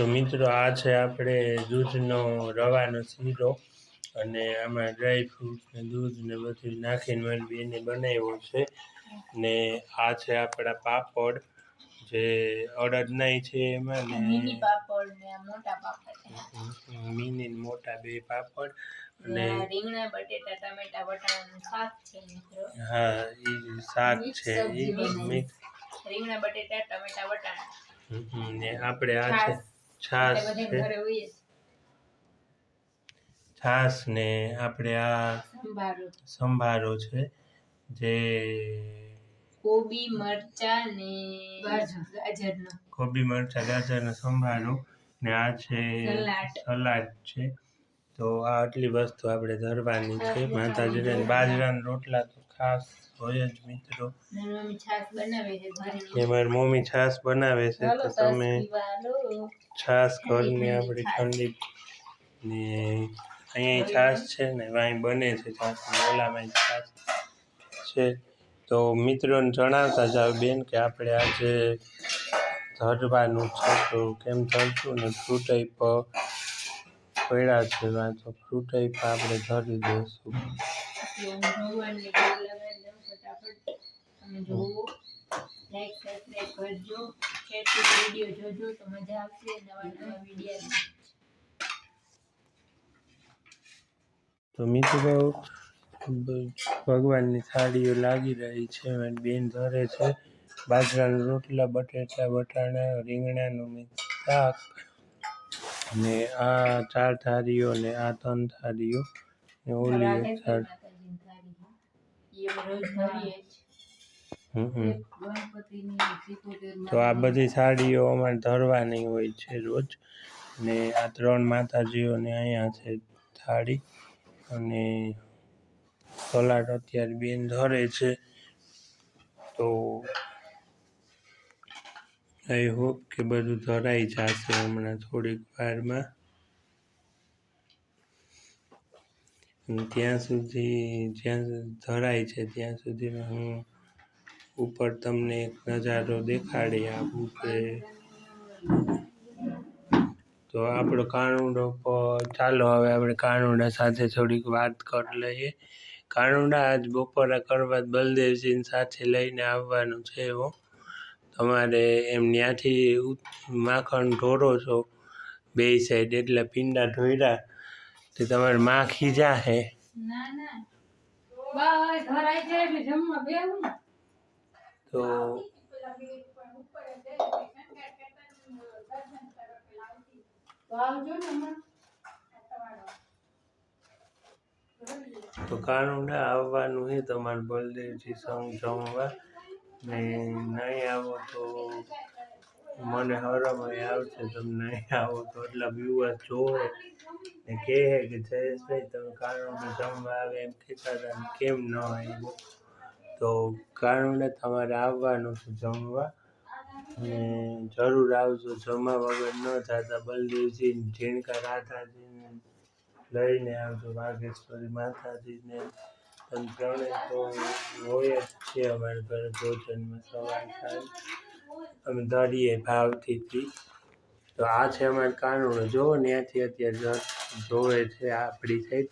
તો મિત્રો આ છે આપણે દૂધનો રવાનો શીરો. અને આમાં ડ્રાય ફ્રૂટ ને દૂધ ને બધું નાખીને મારી બેને બનાવ્યો છે. ને આ છે આપણા પાપડ. જે અડદ નાય છે એમાં ને મિની મોટા બે પાપડ. અને રીંગણા બટેટા ટમેટા વટાણાનું શાક છે મિત્રો. હા એ શાક છે એ રીંગણા બટેટા ટમેટા વટાણા ને આપણે આ છે છાશ છાશ છે. છાશ ને આપણે આ સંભારો. સંભારો છે જે કોબી મરચા ને ગાજરનો. કોબી મરચાં ગાજરનો સંભારો ને આ છે સલાડ. સલાડ છે. તો આ આટલી વસ્તુ આપણે ધરવાની છે. માતાજીને બાજરાના રોટલા તો ખાસ હોય જ મિત્રો. એમાં મમ્મી છાશ બનાવે છે મારી મમ્મી છાશ બનાવે છે તો તમે છાસ છાશ ઘરની આપણી ઠંડી ને અહીંયા છાસ છે ને વાંઈ બને છે છાસ ઓલામાં છાસ છે. તો મિત્રોને જણાવતા જાવ બેન કે આપણે આજે ધરવાનું છે તો કેમ ધરશું ને ફ્રૂટ પડ્યા છે વાંચો તો ફ્રૂટ આપણે ધરી દઈશું. એટલે ભગવાનને ભોગ લગાડી દઉં ફટાફટ તમે જોવો. લાઈક સબસ્ક્રાઈબ કરજો. છેક વીડિયો જોજો તો મજા આવશે. નવા નવા વીડિયો તો મિત્રો ભગવાનની થાળીઓ લાગી રહી છે અને બેન ધરે છે. બાજરાના રોટલા બટેટા વટાણા રીંગણાનું શાક ને આ ચાર થાળીઓ ને આ ત્રણ થાળીઓ ને ઓલી થાળ. તો આ બધી સાડીઓ અમારે ધરવાની હોય છે રોજ. ને આ ત્રણ માતાજીઓને અહીંયા છે થાળી. અને સલાડ અત્યારે બેન ધરે છે. તો આઈ હોપ કે બધું ધરાઈ જશે હમણાં થોડીક વારમાં. ત્યાં સુધી જ્યાં ધરાય છે, ત્યાં સુધીમાં હું ઉપર તમને એક નજારો દેખાડી આપું કે તો આપણો કાનુડો ચાલો હવે આપણે કાનુડા સાથે થોડીક વાત કરી લઈએ. કાનુડા આજ બપોરા કરવા બલદેવજીને સાથે લઈને આવવાનું છે એવો. તમારે એમ ત્યાંથી માખણ ઢોરો છો, બે સાઈડ એટલે પીંડા ઢોર્યા તે તમારે જમવા બેહું. ને તો તો કાનુડા આવવાનું છે તમારે બલદેવજી સંગ જમવા. ને નહીં આવો તો મને હરમાઈ આવશે તમને આવો તો એટલા વ્યુઅર્સ જોવે ને કહે કે જયેશભાઈ, તમે કારણે જમવા આવે એમ કહેતા હતા કેમ ન આવ્યો? તો કારણે તમારે આવવાનું છે જમવા અને જરૂર આવજો, જમવા વગર ન થતા બલદેવજી ઝીણકા રાધાજીને લઈને આવજો, વાઘેશ્વરી માતાજીને. અને ત્રણેય તો હોય જ છે અમારે ઘરે ભોજનમાં સવાર સાંજ. અમે ધરીએ ભાવથી તો આ છે અમારે કાનુડો. જોવો ત્યાંથી અત્યારે જોવે છે આપણી સાઈડ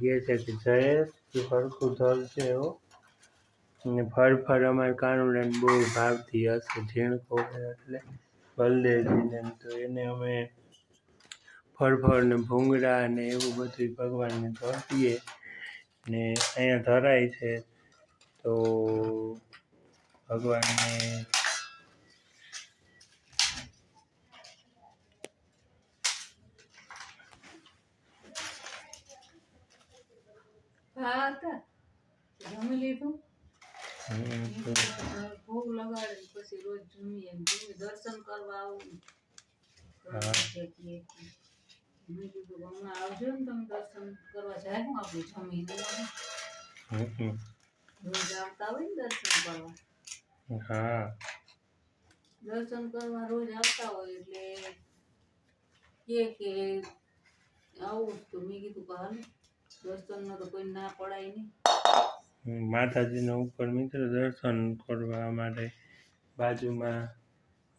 કહે છે કે જયેશ તું ધર છે એવો અને ફર ફર અમારે કાનુડાને બહુ ભાવતી હશે, ઝીણકો હોય એટલે બલદેવજીને તો એને અમે ફળફળ ને ભૂંગળા ને એવું બધું ભગવાનને ધરતીએ. ને અહીંયા ધરાય છે. તો ભગવાનને જમી લીધું હમ, તો ભોગ લગાડી પછી રોજ જમીએ એમ જમી દર્શન કરવા આવું હા. મેં કીધું હમણાં આવજો ને તમે દર્શન કરવા જાય હું આપણે જમીને હમ, હમ. રોજ આવતા હોય ને દર્શન કરવા હા દર્શન કરવા રોજ આવતા હોય એટલે કે કે આવું તો મેં કીધું કે હાલ દર્શનનો તો કોઈ ના પડાય નહીં. માતાજીના ઉપર મિત્ર દર્શન કરવા માટે બાજુમાં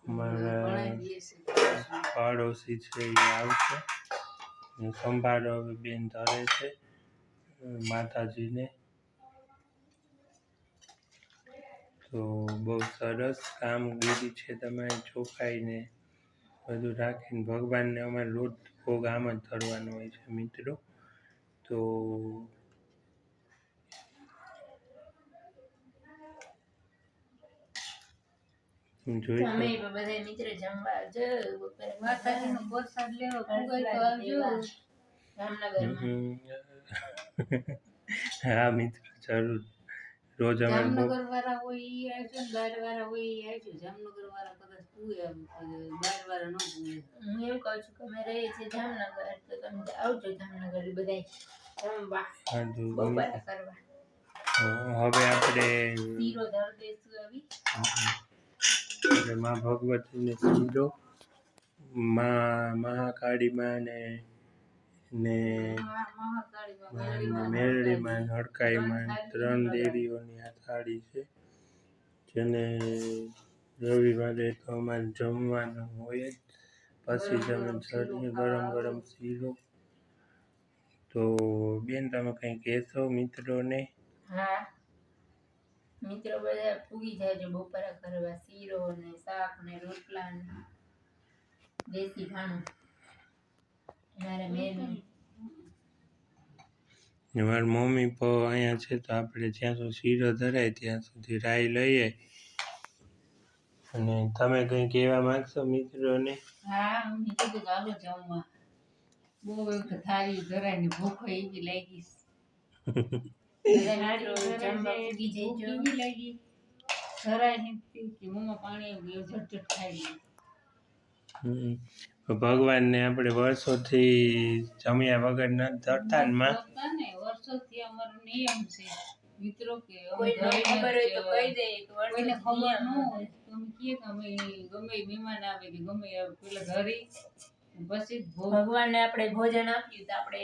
અમારા પાડોશી છે એ આવશે. સંભાળો બેન ધરે છે. માતાજીને. તો બહુ સરસ કામગીરી છે તમે ચોખાઈને બધું રાખીને ભગવાનને અમારે રોજ ભોગ આમ જ ધરવાનો હોય છે મિત્રો. તો જોઈ બધા મિત્રો જમવા આવજો બપોરે માતાજીનો પ્રસાદ લેવા ફુગાઈ તો આવજો. જામનગરમાં હા મિત્ર જરૂર. રોજ અમે જામનગર વાળા હોય ઈ આવજો ને બાર વાળા હોય ઈ આવજો જામનગર વાળા કદાચ પૂએ બાર વાળા ન પૂએ હું એમ કહું છું કે અમે રહીએ છીએ જામનગર તો તમે આવજો જામનગર બધાય. જમવા કરવા હવે આપણે શીરો ધર દેશું આવી? એટલે માં ભગવતીને સીધો માં મહાકાળીમાં ને ને મેરડીમાં, હડકાઈમાં ત્રણ દેવીઓની આ થાળી છે જેને રવિવારે તો અમારે જમવાનું હોય જ. પછી તમે ચટણી ગરમ ગરમ શીરો. તો બેન તમે કંઈ કહેશો મિત્રોને? મિત્રો બધા પૂગી જાજો બપોરા કરવા શીરો ને શાક ને રોટલા ને દેશી ખાણું મારા મમ્મી પણ અહીંયા છે તો આપણે જ્યાં સુધી શીરો ધરાય ત્યાં સુધી રાઈ લઈએ. અને તમે કંઈ કહેવા માંગશો મિત્રોને? હા હું કીધું કે હાલો જમવા. બહુ એમ કે થાળી ધરાય ને ભૂખ એવી લાગી. એવી લાગી. ધરાય ને કે મોંમાં પાણી ઝટઝટ ખાઈ ભગવાનને આપણે વર્ષોથી જમ્યા વગર ન ધરતા ને ને વર્ષોથી અમારો નિયમ છે. મિત્રો કે ખબર હોય તો કહી દે કોઈને ખબર ન હોય. તો અમે કહીએ કે અમે ગમે મહેમાન આવે કે ગમે આવે પેલા ઘરે પછી ભગવાનને આપણે ભોજન આપ્યું તો આપણે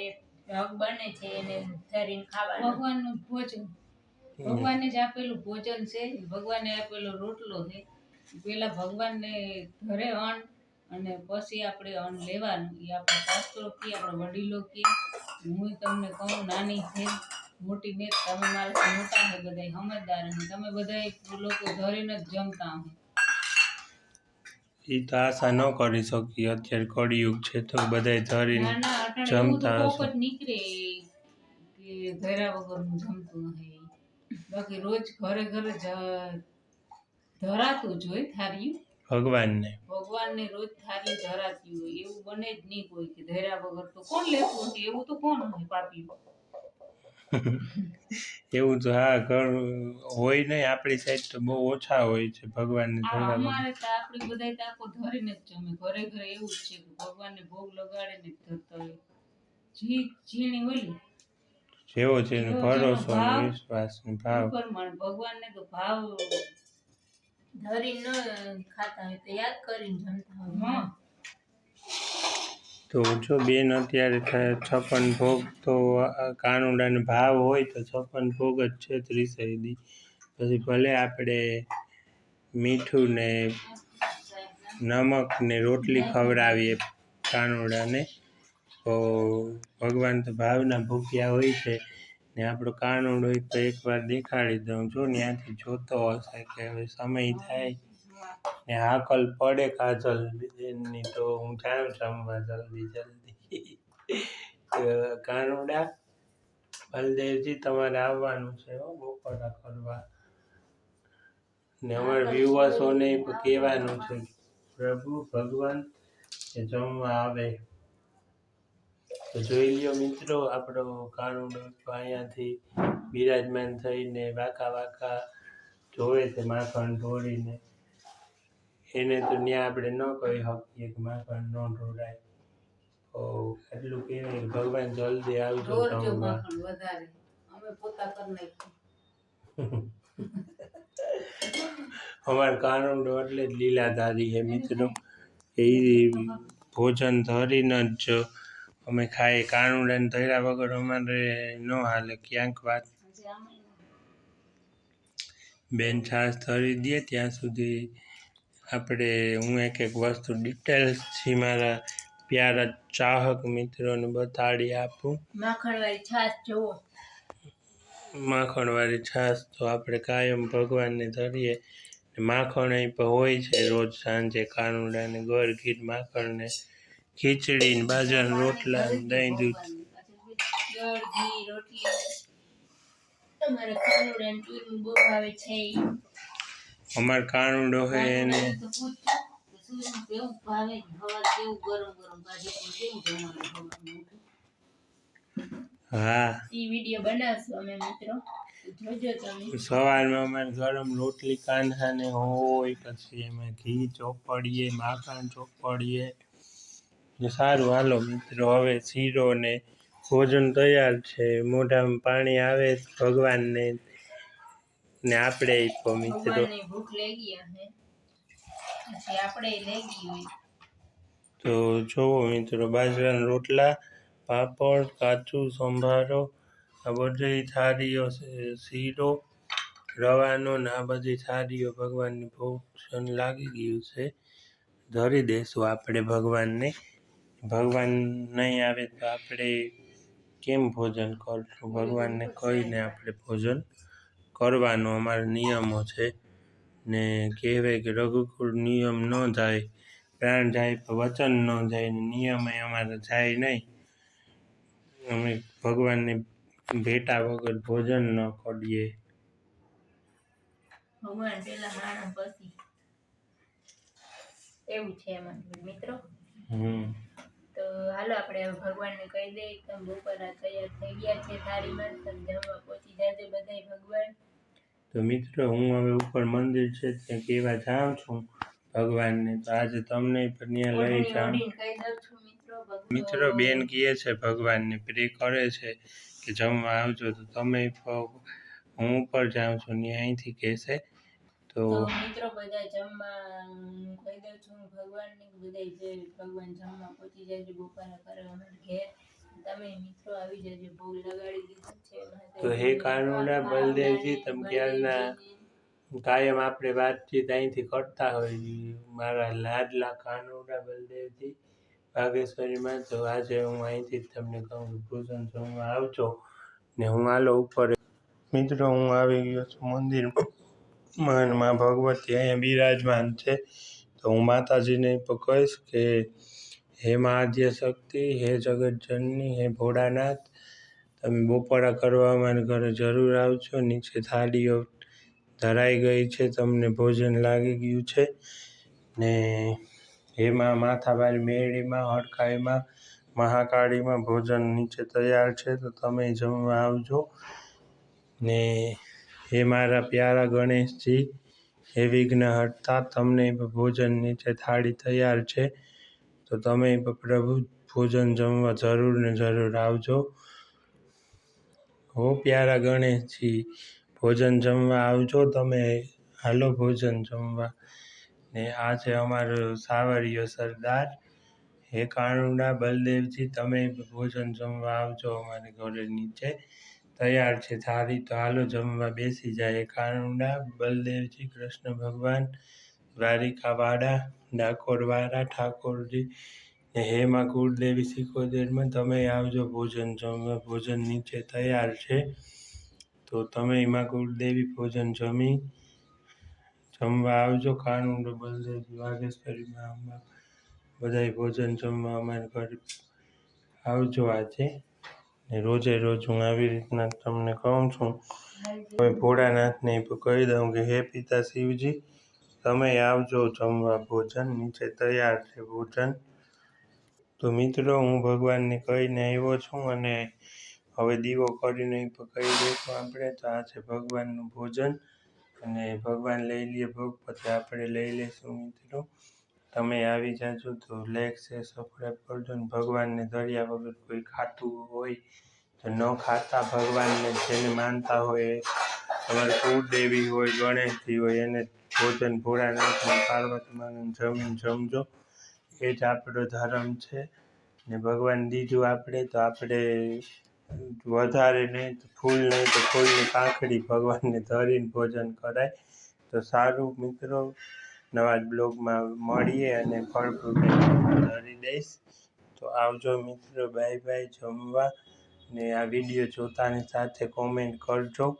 ભગ બને છે એને ધરીને ખાવાનું. ભગવાનનું ભોજન. ભગવાનને જ આપેલું ભોજન છે. ભગવાનને આપેલો રોટલો છે. પેલા ભગવાનને ઘરે અન્ન અને પછી આપણે અન્ન લેવાનું. એ આપણે શાસ્ત્રો કે આપણે વડીલો કે હું તમને કહું નાની છે મોટી ને તમે મારાથી મોટા છે બધા સમજદાર છે તમે બધા લોકો ધરીને જ જમતા હો. એ તો આશા ન કરી શકીએ અત્યારે કળિયુગ છે તો બધાય ધરીને જમતા જ નીકળે કે ધરા વગરનું જમતું હે. બાકી રોજ ઘરે ઘરે જ- ધરાતું જ હોય થાળીયું. ભગવાનને. ભગવાનને રોજ થાળી ધરાતી હોય એવું બને જ નહીં કોઈ કે ધર્યા વગર તો કોણ લેતું હશે એવું તો કોણ હોય પાપી એવું તો હા ઘર હોય નહીં આપણી સાઈડ તો બહુ ઓછા હોય છે ભગવાનને ધરવા અમારે તો આપણી બધા તાકો ધરીને જ જમે ઘરે ઘરે એવું જ છે કે ભગવાનને ભોગ લગાડે ને ધરતા હોય. જી જીણી ઓલી. જેવો છે ભરોસો વિશ્વાસ ભાવ ભગવાનને તો ભાવ ધરીને ન ખાતા હોય તો યાદ કરીને જમતા હોય. તો જો બેન અત્યારે થાય છપ્પન ભોગ તો કાનુડાનો ભાવ હોય તો છપ્પન ભોગ જ છે ત્રીસેય દી. પછી ભલે આપણે મીઠું ને નમક ને રોટલી ખવડાવીએ કાનુડાને તો ભગવાન તો ભાવના ભૂખ્યા હોય છે. ને આપણો કાનુડ હોય તો એકવાર દેખાડી દઉં જો ત્યાંથી જોતો હશે કે હવે સમય થાય ને હાકલ પડે કાજલ બેનની તો હું જાઉં જમવા જલ્દી જલ્દી. કાનુડા બલદેવજી તમારે આવવાનું છે હો બપોરા કરવા. ને અમારા વ્યુઅર્સોને પણ કહેવાનું છે પ્રભુ ભગવાન જમવા આવે. તો જોઈ લ્યો મિત્રો આપણો કાનુડો અહીંયાથી બિરાજમાન થઈને વાંકા વાંકા જોવે છે માખણ ઢોળીને. એને તો ત્યાં આપણે ન કહી શકીએ કે માખણ ન ઢોળાય. તો એટલું કહેવાય કે ભગવાન જલ્દી આવજો નાખ્યું અમાર કાનુડો એટલે જ લીલાધારી છે મિત્રો. એ ભોજન ધરીને જ અમે ખાઈએ કાનુડાને ધર્યા વગર અમારે ન હાલે ક્યાંક વાત. બેન છાશ ધરી દે ત્યાં સુધી આપણે હું એક એક વસ્તુ ડિટેલ્સથી મારા પ્યારા ચાહક મિત્રોને બતાડી આપું. માખણવાળી છાશ જુઓ માખણવાળી છાશ તો આપણે કાયમ ભગવાનને ધરીએ. માખણ અહીં પણ હોય છે રોજ સાંજે કાનુડા ને ગોળ ઘીર માખણ ને ખીચડી ને બાજરાના રોટલા ને દહીં દૂધ ગળ ઘી રોટલી તમારે કાનુડા ને ટીમ બહુ ભાવે છે ઈ. અમાર કાનુડો હોય એને તો પૂછજો કે શું કેવું ભાવે ને હવાર કેવું ગરમ ગરમ ભાજી કેવું જમવાનું હવારનું ઉઠી. હા ઈ વીડિયો બનાવશું અમે મિત્રો જોજો તમે સવારમાં અમારે ગરમ રોટલી કાંધાને હોય પછી એમાં ઘી ચોપડીએ માખણ ચોપડીએ ને સારું હાલો મિત્રો હવે શીરો ને ભોજન તૈયાર છે. મોઢામાં પાણી આવે ભગવાનને ને આપણે આપ્યો મિત્રો. તો જોવો મિત્રો બાજરાના રોટલા પાપડ કાચું સંભારો આ બધી થાળીઓ શીરો રવાનો ને આ બધી થાળીઓ ભગવાનની ભોજન લાગી ગયું છે. ધરી દેશું આપણે ભગવાનને. ભગવાન નહીં આવે તો આપણે કેમ ભોજન કરશું? ભગવાનને કહીને આપણે ભોજન કરવાનો અમારા નિયમો છે ને કહેવાય કે રઘુકુળ નિયમ ન જાય પ્રાણ જાય વચન ન જાય ને નિયમ એ અમારે જાય નહીં. અમે ભગવાનને ભેટા વગર ભોજન ન કરીએ. ભગવાન પેલા માણસ પછી. એવું છે એમાં મિત્રો? હમ. તો હાલો આપણે ભગવાનને કહી દઈએ તમે બપોરના તૈયાર થઈ ગયા છે થાળીમાં તમે જમવા પહોંચી જાજો બધાય ભગવાન. તો મિત્રો હું હવે ઉપર મંદિર છે ત્યાં કહેવા જાઉં છું ભગવાનને? તો આજે તમને પણ ત્યાં લઈ જાઉં. મિત્રો બેન કહે છે ભગવાનને પ્રે કરે છે કે જમવા આવજો તો તમે હું ઉપર જાઉં છું ને અહીંથી કહેશે તો મિત્રો બધા જમવા કહી દઉં છું ભગવાનને બધા જે ભગવાન જમવા પહોંચી જાય બપોરે કરવા માટે ઘેર. તમે મિત્રો આવી જજો ભોગ લગાડી દીધું છે તો હે કાનુડા બલદેવજી તમે ક્યારના કાયમ આપણે વાતચીત અહીંથી કરતા હોઈએ મારા લાડલા કાનુડા બલદેવજી બાગેશ્વરીમાં તો આજે હું અહીંથી જ તમને કહું છું ભોજન જમવા આવજો. ને હું હાલો ઉપર મિત્રો હું આવી ગયો છું મંદિરમાં. અને મા ભગવતી અહીંયા બિરાજમાન છે. તો હું માતાજીને કહીશ કે હે મહાદ્ય શક્તિ, હે જગતજનની હે ભોળાનાથ, તમે બપોરા કરવા અમારા ઘરે જરૂર આવજો. નીચે થાળીઓ ધરાઈ ગઈ છે, તમને ભોજન લાગી ગયું છે. ને એમાં માથાભારી મેળીમાં, હડકાઈમાં, મહાકાળીમાં ભોજન નીચે તૈયાર છે. તો તમે જમવા આવજો. ને હે મારા પ્યારા ગણેશજી, હે વિઘ્ન હટતા તમને ભોજન નીચે થાળી તૈયાર છે, તો તમે પ્રભુ ભોજન જમવા જરૂર ને જરૂર આવજો. હો પ્યારા ગણેશજી, ભોજન જમવા આવજો તમે. હાલો ભોજન જમવા. ને આ છે અમારો સાવરિયો સરદાર, હે કાણુડા બલદેવજી, તમે ભોજન જમવા આવજો અમારે ઘરે નીચે. તૈયાર છે. થાળી તો હાલો જમવા બેસી જાય. કાનુડા બલદેવજી કૃષ્ણ ભગવાન દ્વારિકાવાડા ડાકોરવાળા ઠાકોરજી ને હેમા કુળદેવી સિકોદેરમાં તમે આવજો. ભોજન જમવા. ભોજન નીચે તૈયાર છે. તો તમે હેમા કુળદેવી ભોજન જમી જમવા આવજો. કાનુડો બલદેવજી વાઘેશ્વરીમાં બધા ભોજન જમવા અમારા ઘરે આવજો આજે. ને રોજે રોજ હું આવી રીતના તમને કહું છું. હવે ભોળાનાથને કહી દઉં કે, હે પિતા શિવજી, તમે આવજો જમવા ભોજન, નીચે તૈયાર છે ભોજન. તો મિત્રો, હું ભગવાનને કહીને આવ્યો છું અને હવે દીવો કરીને કહી દઈશું આપણે તો આ છે ભગવાનનું ભોજન અને ભગવાન લઈ લઈએ ભોગ પછી આપણે લઈ લઈશું મિત્રો. તમે આવી જાજો તો લાઈક છે સબસ્ક્રાઈબ કરજો ને ભગવાનને ધર્યા વગર કોઈ ખાતું હોય તો ન ખાતા. ભગવાનને જેને માનતા હોય તમારે કુળદેવી હોય, ગણેશજી હોય, એને ભોજન ભોળાનાથને પાર્વતી માને જમીન જમજો. એ જ આપણો ધર્મ છે. ને ભગવાન દીધું આપણે તો આપણે વધારે નહીં તો ફૂલ નહીં તો ફૂલની પાંખડી ભગવાનને ધરીને ભોજન કરાય. તો સારું મિત્રો નવા બ્લોગમાં મળીએ અને ફળ ફ્રૂટ દઈશ. તો આવજો મિત્રો, બાય બાય, જમવા. ને આ વીડિયો જોતાની સાથે કોમેન્ટ કરજો.